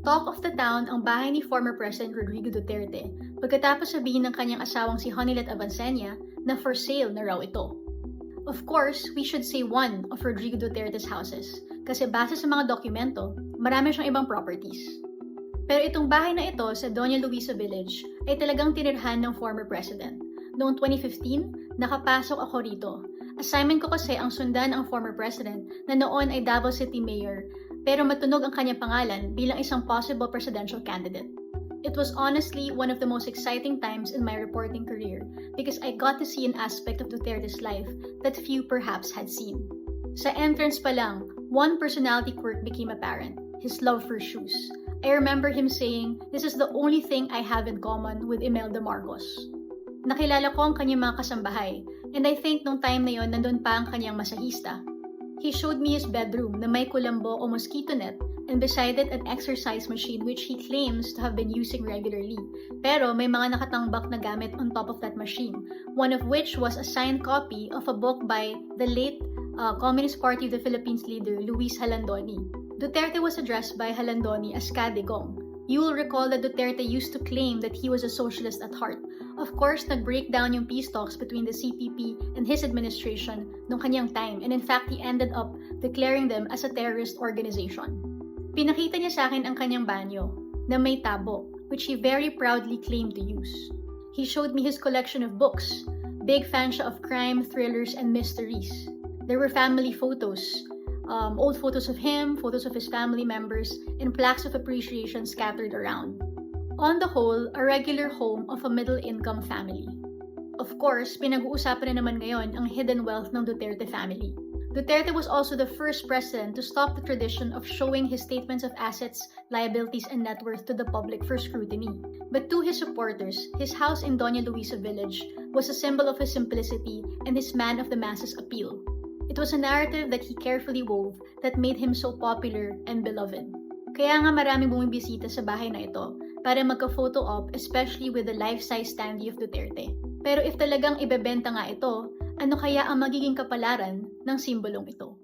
Talk of the town ang bahay ni former President Rodrigo Duterte pagkatapos sabihin ng kanyang asawang si Honilet Avancenia na for sale na raw ito. Of course, we should say one of Rodrigo Duterte's houses kasi base sa mga dokumento, marami siyang ibang properties. Pero itong bahay na ito sa Doña Luisa Village ay talagang tinirhan ng former president. Noong 2015, nakapasok ako rito. Assignment ko kasi ang sundan ang former president na noon ay Davao City Mayor pero matunog ang kanyang pangalan bilang isang possible presidential candidate. It was honestly one of the most exciting times in my reporting career because I got to see an aspect of Duterte's life that few perhaps had seen. Sa entrance pa lang, one personality quirk became apparent, his love for shoes. I remember him saying, this is the only thing I have in common with Imelda Marcos. Nakilala ko ang kanyang mga kasambahay, and I think nung time na yon nandun pa ang kanyang masahista. He showed me his bedroom na may kulambo o mosquito net and beside it an exercise machine which he claims to have been using regularly. Pero may mga nakatangbak na gamit on top of that machine, one of which was a signed copy of a book by the late uh, Communist Party of the Philippines leader Luis Halandoni. Duterte was addressed by Halandoni as Kadigong. You will recall that Duterte used to claim that he was a socialist at heart. Of course, nag-break down yung peace talks between the CPP and his administration nung kanyang time and in fact, he ended up declaring them as a terrorist organization. Pinakita niya sa akin ang kanyang banyo na may tabo, which he very proudly claimed to use. He showed me his collection of books. Big fan siya of crime, thrillers, and mysteries. There were family photos, um, old photos of him, photos of his family members, and plaques of appreciation scattered around. On the whole, a regular home of a middle-income family. Of course, pinag-uusapan na naman ngayon ang hidden wealth ng Duterte family. Duterte was also the first president to stop the tradition of showing his statements of assets, liabilities, and net worth to the public for scrutiny. But to his supporters, his house in Doña Luisa Village was a symbol of his simplicity and his man of the masses appeal. It was a narrative that he carefully wove that made him so popular and beloved. Kaya nga maraming bumibisita sa bahay na ito para magka-photo op especially with the life-size standee of Duterte. Pero if talagang ibebenta nga ito, ano kaya ang magiging kapalaran ng simbolong ito?